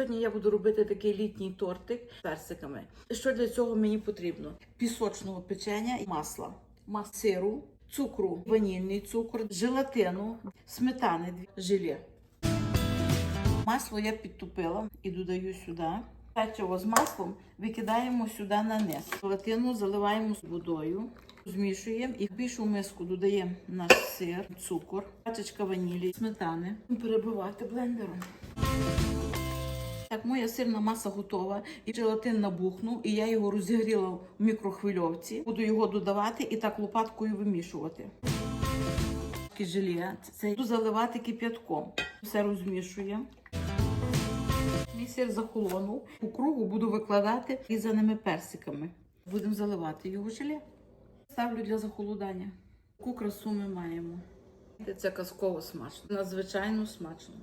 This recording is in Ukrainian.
Сьогодні я буду робити такий літній тортик з персиками. Що для цього мені потрібно? Пісочного печення, масла, мас сиру, цукру, ванільний цукор, желатину, сметани, желе. Масло я підтупила і додаю сюди. Печиво з маслом викидаємо сюди на низ. Желатину заливаємо з водою, змішуємо і в більшу миску додаємо наш сир, цукор, пачечка ванілі, сметани. Перебивати блендером. Так, моя сирна маса готова, і желатин набухнув, і я його розігріла в мікрохвильовці. Буду його додавати і так лопаткою вимішувати. Желе. Це буду заливати кип'ятком. Все розмішуємо. Мій сир захолонув. У кругу буду викладати різаними персиками. Будемо заливати його желе. Ставлю для захолодання. Таку красу ми маємо. Це казково смачно. Надзвичайно смачно.